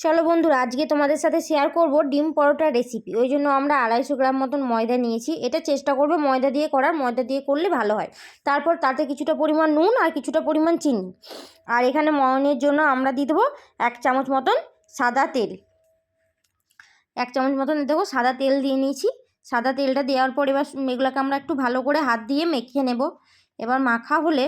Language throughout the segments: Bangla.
চলো বন্ধুরা, আজকে তোমাদের সাথে শেয়ার করব ডিম পরোটার রেসিপি ওই জন্য আমরা আড়াইশো গ্রাম মতন ময়দা নিয়েছি। এটা চেষ্টা করবে ময়দা দিয়ে করার, ময়দা দিয়ে করলে ভালো হয়। তারপর তাতে কিছুটা পরিমাণ নুন আর কিছুটা পরিমাণ চিনি। আর এখানে ময়নের জন্য আমরা দিয়ে দেবো এক চামচ মতন সাদা তেল। এক চামচ মতন দেখো সাদা তেল দিয়ে নিয়েছি। সাদা তেলটা দেওয়ার পর এবার এগুলোকে আমরা একটু ভালো করে হাত দিয়ে মেখে নেব। এবার মাখা হলে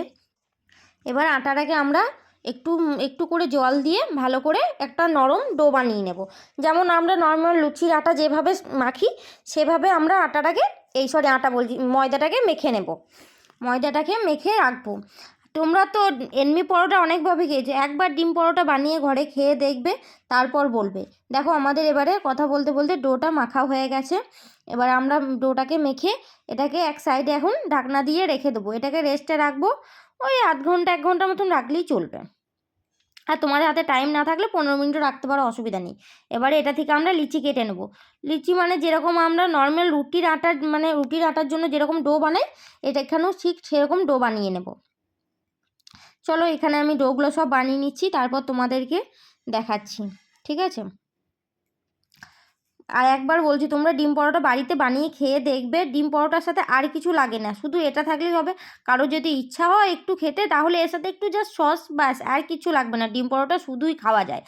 এবার আটাটাকে আমরা একটু একটু করে জল দিয়ে ভালো করে একটা নরম ডো বানিয়ে নেব। যেমন আমরা নর্মাল লুচির আটা যেভাবে মাখি, সেভাবে আমরা আটাটাকে, এই সরি আটা বলছি, ময়দাটাকে মেখে নেব। ময়দাটাকে মেখে রাখব। তোমরা তো এমনি পরোটা অনেকভাবে খেয়েছো, একবার ডিম পরোটা বানিয়ে ঘরে খেয়ে দেখবে, তারপর বলবে। দেখো আমাদের এবারে কথা বলতে বলতে ডোটা মাখা হয়ে গেছে। এবার আমরা ডোটাকে মেখে এটাকে এক সাইডে এখন ঢাকনা দিয়ে রেখে দেবো। এটাকে রেস্টে রাখব। ওই আধ ঘণ্টা, এক ঘণ্টার মতন রাখলেই চলবে। আর তোমাদের হাতে টাইম না থাকলে পনেরো মিনিটও রাখতে পারো, অসুবিধা নেই। এবারে এটা থেকে আমরা লিচি কেটে নেব। লিচি মানে যেরকম আমরা নর্মাল রুটির আটার মানে রুটির আটার জন্য যেরকম ডো বানাই, এটা এখানেও ঠিক সেরকম ডো বানিয়ে নেব। চলো এখানে আমি ডোগুলো সব বানিয়ে নিচ্ছি, তারপর তোমাদেরকে দেখাচ্ছি। ঠিক আছে? আর একবার বলছি, তোমরা ডিম পরোটা বাড়িতে বানিয়ে খেয়ে দেখবে, ডিম পরোটার সাথে আর কিছু লাগে না। শুধু এটা থাকলেই হবে কারও যদি ইচ্ছা হয় একটু খেতে, তাহলে এর সাথে একটু জাস্ট সস ব্যাস, আর কিছু লাগবে না। ডিম পরোটা শুধুই খাওয়া যায়।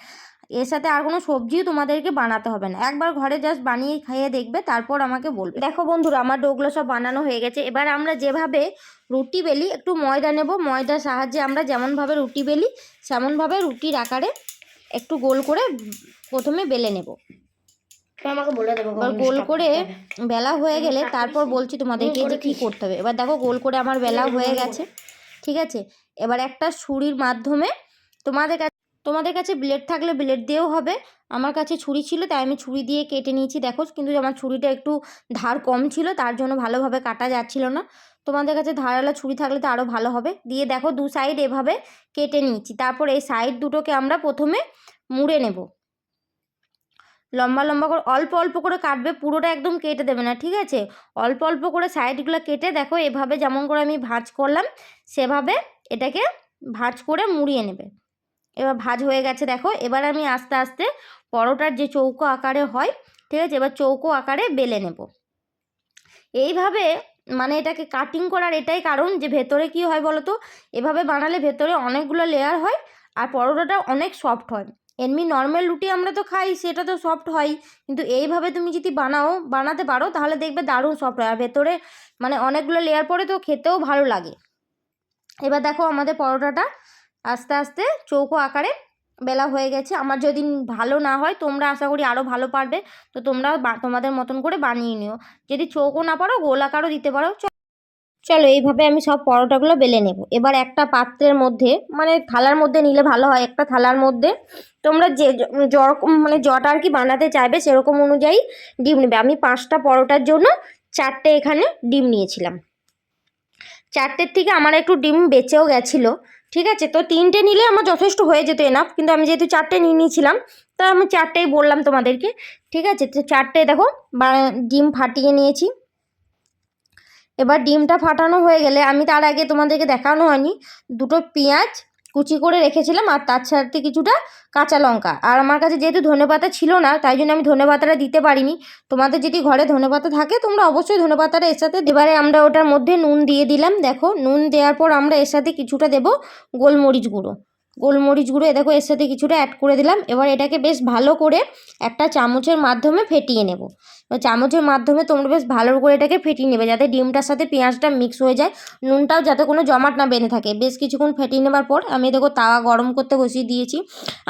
এর সাথে আর কোনো সবজিও তোমাদেরকে বানাতে হবে না। একবার ঘরে জাস্ট বানিয়ে খেয়ে দেখবে, তারপর আমাকে বলবে। দেখো বন্ধুরা, আমার ডোগুলো সব বানানো হয়ে গেছে। এবার আমরা যেভাবে রুটি বেলি, একটু ময়দা নেব। ময়দার সাহায্যে আমরা যেমনভাবে রুটি বেলি, সেমনভাবে রুটির আকারে একটু গোল করে প্রথমে বেলে নেব। আমাকে বলে দেবো এবার গোল করে বেলা হয়ে গেলে তারপর বলছি তোমাদেরকে যে কী করতে হবে। এবার দেখো গোল করে আমার বেলা হয়ে গেছে। ঠিক আছে? এবার একটা ছুরির মাধ্যমে তোমাদের কাছে তোমাদের কাছে ব্লেড থাকলে ব্লেড দিয়েও হবে। আমার কাছে ছুরি ছিল তাই আমি ছুরি দিয়ে কেটে নিয়েছি। দেখো কিন্তু আমার ছুরিটা একটু ধার কম ছিল তার জন্য ভালোভাবে কাটা যাচ্ছিল না। তোমাদের কাছে ধারালা ছুরি থাকলে তো আরও ভালো হবে। দিয়ে দেখো দু সাইড এভাবে কেটে নিয়েছি। তারপর এই সাইড দুটোকে আমরা প্রথমে মুড়ে নেব। লম্বা লম্বা করে, অল্প অল্প করে কাটবে, পুরোটা একদম কেটে দেবে না, ঠিক আছে? অল্প অল্প করে সাইডগুলো কেটে দেখো, এভাবে যেমন করে আমি ভাঁজ করলাম, সেভাবে এটাকে ভাঁজ করে মুড়িয়ে নেবে। এবার ভাঁজ হয়ে গেছে, দেখো, এবার আমি আস্তে আস্তে পরোটার যে চৌকো আকারে হয়, ঠিক আছে? এবার চৌকো আকারে বেলে নেব। এইভাবে মানে এটাকে কাটিং করার এটাই কারণ যে ভেতরে কি হয় বলো তো এভাবে বানালে ভেতরে অনেকগুলো লেয়ার হয়, আর পরোটাটা অনেক সফট হয়। এমনি নর্মাল রুটি আমরা তো খাই, সেটা তো সফট হয়। কিন্তু এইভাবে তুমি যদি বানাও, বানাতে পারো, তাহলে দেখবে দারুণ সফট হয়। আর ভেতরে মানে অনেকগুলো লেয়ার পরে তো খেতেও ভালো লাগে। এবার দেখো আমাদের পরোটাটা আস্তে আস্তে চৌকো আকারে বেলা হয়ে গেছে। আমার যদি ভালো না হয়, তোমরা আশা করি আরও ভালো পারবে। তো তোমরা তোমাদের মতন করে বানিয়ে নিও। যদি চৌকো না পারো, গোল আকারও দিতে পারো। চলো এইভাবে আমি সব পরোটাগুলো বেলে নেব। এবার একটা পাত্রের মধ্যে মানে থালার মধ্যে নিলে ভালো হয়, একটা থালার মধ্যে তোমরা যে জ্বর মানে জটা আর কি বানাতে চাইবে সেরকম অনুযায়ী ডিম নেবে। আমি পাঁচটা পরোটার জন্য চারটে এখানে ডিম নিয়েছিলাম। চারটের থেকে আমার একটু ডিম বেঁচেও গেছিল, ঠিক আছে? তো তিনটে নিলে আমার যথেষ্ট হয়ে যেত এনাফ কিন্তু আমি যেহেতু চারটে নিয়ে নিয়েছিলাম, তো আমি চারটেই বললাম তোমাদেরকে, ঠিক আছে? তো চারটে দেখো ডিম ফাটিয়ে নিয়েছি। এবার ডিমটা ফাটানো হয়ে গেলে আমি তার আগে তোমাদেরকে দেখানো হয়নি। দুটো পেঁয়াজ কুচি করে রেখেছিলাম আর তার সাথে কিছুটা কাঁচা লঙ্কা। আর আমার কাছে যেহেতু ধনেপাতা ছিল না, তাই জন্য আমি ধনেপাতাটা দিতে পারিনি। তোমাদের যদি ঘরে ধনেপাতা থাকে, তোমরা অবশ্যই ধনেপাতাটা এর সাথে এবারে আমরা ওটার মধ্যে নুন দিয়ে দিলাম। দেখো, নুন দেওয়ার পর আমরা এর সাথে কিছুটা দেবো গোলমরিচ গুঁড়ো। গোলমরিচ গুঁড়ো দেখো এর সাথে কিছুটা অ্যাড করে দিলাম। এবার এটাকে বেশ ভালো করে একটা চামচের মাধ্যমে ফেটিয়ে নেব। চামচের মাধ্যমে তোমরা বেশ ভালো করে এটাকে ফেটিয়ে নেবে যাতে ডিমটার সাথে পেঁয়াজটা মিক্স হয়ে যায়। নুনটাও যাতে কোনো জমাট না বেঁধে থাকে। বেশ কিছুক্ষণ ফেটিয়ে নেবার পর আমি দেখো তাওয়া গরম করতে বসিয়ে দিয়েছি।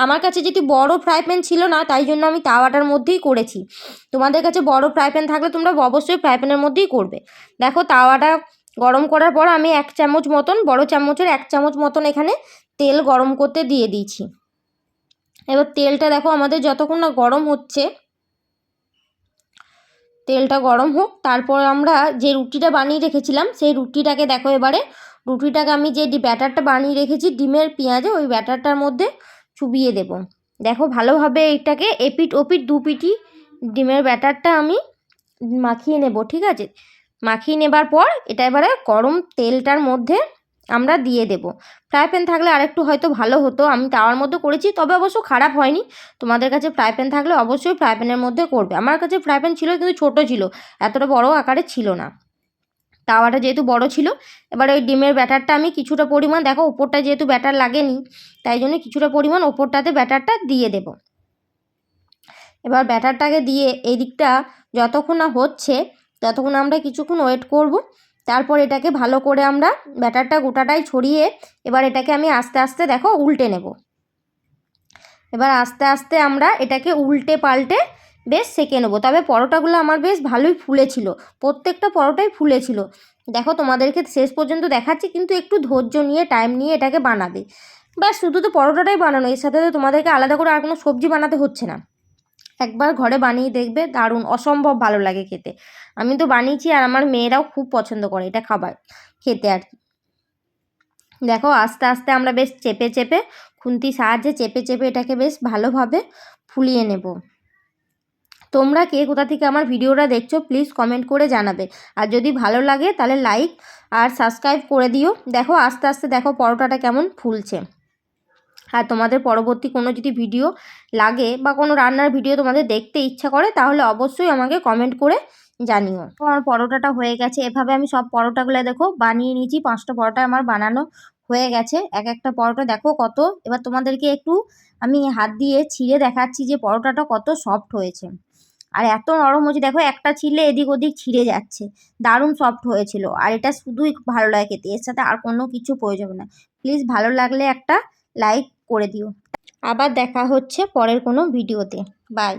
আমার কাছে যদি বড় ফ্রাই প্যান ছিল না, তাই জন্য আমি তাওয়াটার মধ্যেই করেছি। তোমাদের কাছে বড় ফ্রাই প্যান থাকলে তোমরা অবশ্যই ফ্রাই প্যানের মধ্যেই করবে। দেখো তাওয়াটা গরম করার পর আমি এক চামচ মতন, বড় চামচের এক চামচ মতন এখানে তেল গরম করতে দিয়ে দিয়েছি। এবার তেলটা দেখো আমাদের যতক্ষণ না গরম হচ্ছে, তেলটা গরম হোক, তারপর আমরা যে রুটিটা বানিয়ে রেখেছিলাম, সেই রুটিটাকে দেখো এবারে, রুটিটাকে আমি যে ব্যাটারটা বানিয়ে রেখেছি, ডিমের পেঁয়াজে, ওই ব্যাটারটার মধ্যে চুবিয়ে দেব। দেখো ভালোভাবে এইটাকে এপিট ওপিট দু পিটি ডিমের ব্যাটারটা আমি মাখিয়ে নেব, ঠিক আছে? মাখিয়ে নেবার পর এটা এবারে গরম তেলটার মধ্যে আমরা দিয়ে দেব। ফ্রাই প্যান থাকলে আরেকটু হয়তো ভালো হতো। আমি তাওয়ার মধ্যে করেছি, তবে অবশ্য খারাপ হয়নি। তোমাদের কাছে ফ্রাই প্যান থাকলে অবশ্যই ফ্রাই প্যানের মধ্যে করবে। আমার কাছে ফ্রাই প্যান ছিল কিন্তু ছোটো ছিল, এতটা বড় আকারে ছিল না। তাওয়াটা যেহেতু বড় ছিল, এবার ওই ডিমের ব্যাটারটা আমি কিছুটা পরিমাণ, দেখো ওপরটা যেহেতু ব্যাটার লাগেনি, তাই জন্য কিছুটা পরিমাণ ওপরটাতে ব্যাটারটা দিয়ে দেব। এবার ব্যাটারটাকে দিয়ে এই দিকটা যতক্ষণ না হচ্ছে, ততক্ষণ আমরা কিছুক্ষণ ওয়েট করব। তারপর এটাকে ভালো করে আমরা ব্যাটারটা গোটাটাই ছড়িয়ে এবার এটাকে আমি আস্তে আস্তে দেখো উল্টে নেব। এবার আস্তে আস্তে আমরা এটাকে উল্টে পাল্টে বেশ সেঁকে নেব। তবে পরোটাগুলো আমার বেশ ভালোই ফুলেছিল, প্রত্যেকটা পরোটাই ফুলেছিল। দেখো তোমাদেরকে শেষ পর্যন্ত দেখাচ্ছি, কিন্তু একটু ধৈর্য নিয়ে টাইম নিয়ে এটাকে বানাবে। ব্যাস, শুধু তো পরোটাটাই বানানো, এর সাথে তো তোমাদেরকে আলাদা করে আর কোনো সবজি বানাতে হচ্ছে না। একবার ঘরে বানিয়ে দেখবে, দারুণ, অসম্ভব ভালো লাগে খেতে। আমি তো বানিয়েছি আর আমার মেয়েরাও খুব পছন্দ করে এটা খাবার, খেতে আর কি। দেখো আস্তে আস্তে আমরা বেশ চেপে চেপে খুন্তি সাহায্যে চেপে চেপে এটাকে বেশ ভালোভাবে ফুলিয়ে নেব। তোমরা কে কোথা থেকে আমার ভিডিওটা দেখছ প্লিজ কমেন্ট করে জানাবে। আর যদি ভালো লাগে তাহলে লাইক আর সাবস্ক্রাইব করে দিও। দেখো আস্তে আস্তে দেখো পরোটাটা কেমন ফুলছে। আর তোমাদের পরবর্তী কোনো যদি ভিডিও লাগে বা কোনো রান্নার ভিডিও তোমাদের দেখতে ইচ্ছা করে, তাহলে অবশ্যই আমাকে কমেন্ট করে জানিও। আমার পরোটাটা হয়ে গেছে। এভাবে আমি সব পরোটাগুলো দেখো বানিয়ে নিয়েছি। পাঁচটা পরোটা আমার বানানো হয়ে গেছে। এক একটা পরোটা দেখো কত। এবার তোমাদেরকে একটু আমি হাত দিয়ে ছিঁড়ে দেখাচ্ছি যে পরোটাটা কত সফট হয়েছে। আর এত নরম হয়েছে। দেখো একটা ছিঁড়লে এদিক ওদিক ছিঁড়ে যাচ্ছে। দারুণ সফট হয়েছিল। আর এটা শুধুই ভালো লাগে খেতে। এর সাথে আর কোনো কিছু প্রয়োজন না। প্লিজ ভালো লাগলে একটা লাইক করে দিও। আবার দেখা হচ্ছে পরের কোনো ভিডিওতে। বাই।